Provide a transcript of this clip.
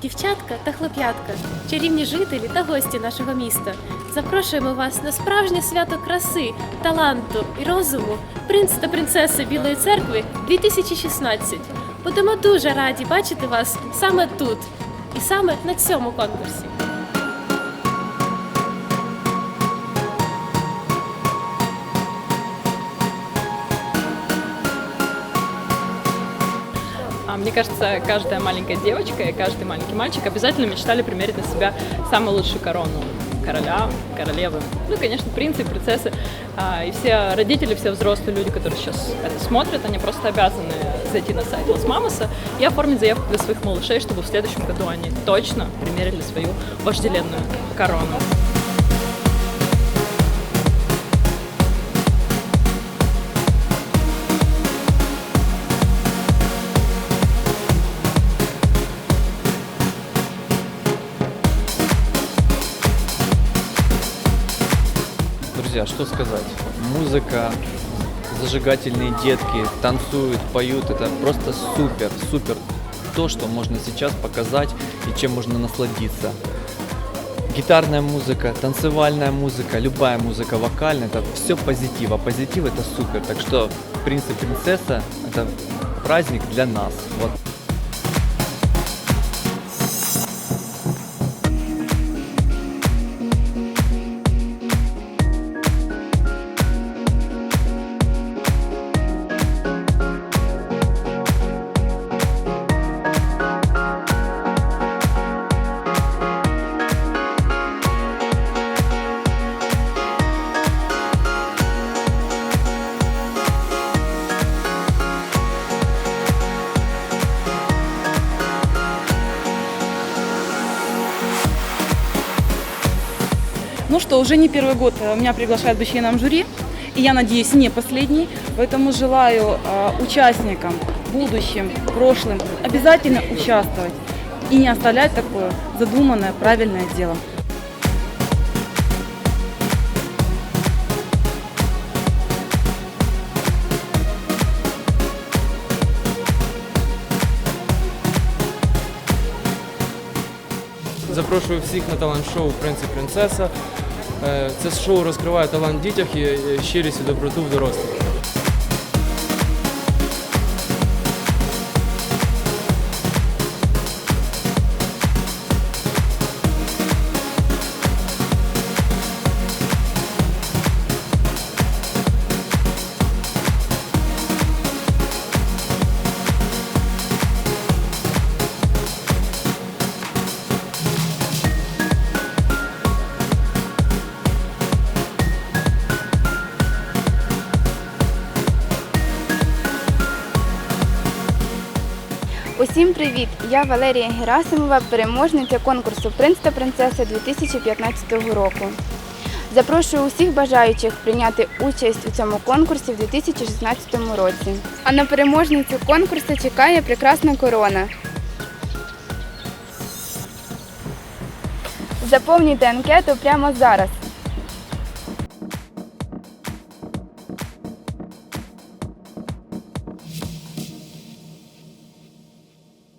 Дівчатка та хлоп'ятка, чарівні жителі та гості нашого міста. Запрошуємо вас на справжнє свято краси, таланту і розуму принц та принцеси Білої церкви 2016. Будемо дуже раді бачити вас саме тут і саме на цьому конкурсі. Мне кажется, каждая маленькая девочка и каждый маленький мальчик обязательно мечтали примерить на себя самую лучшую корону короля, королевы, ну конечно, принцы принцессы. А, И все родители, все взрослые люди, которые сейчас это смотрят, они просто обязаны зайти на сайт Лос Мамоса и оформить заявку для своих малышей, чтобы в следующем году они точно примерили свою вожделенную корону. Друзья, что сказать? Музыка, зажигательные детки, танцуют, поют. Это просто супер, супер. То, что можно сейчас показать и чем можно насладиться. Гитарная музыка, танцевальная музыка, любая музыка вокальная, это все позитив. А позитив это супер. Так что принц и принцесса это праздник для нас. Вот. Ну что, уже не первый год э, меня приглашают быть членом жюри, и я надеюсь, не последний. Поэтому желаю э, участникам, будущим, прошлым, обязательно участвовать и не оставлять такое задуманное, правильное дело. Запрошую всіх на талант-шоу Принц і принцеса. Е, Це шоу розкриває талант дітях і щирість і доброту в дорослих. Усім привіт! Я Валерія Герасимова, переможниця конкурсу Принц та принцеса 2015 року. Запрошую усіх бажаючих прийняти участь у цьому конкурсі в 2016 році. А на переможницю конкурсу чекає прекрасна корона. Заповнюйте анкету прямо зараз.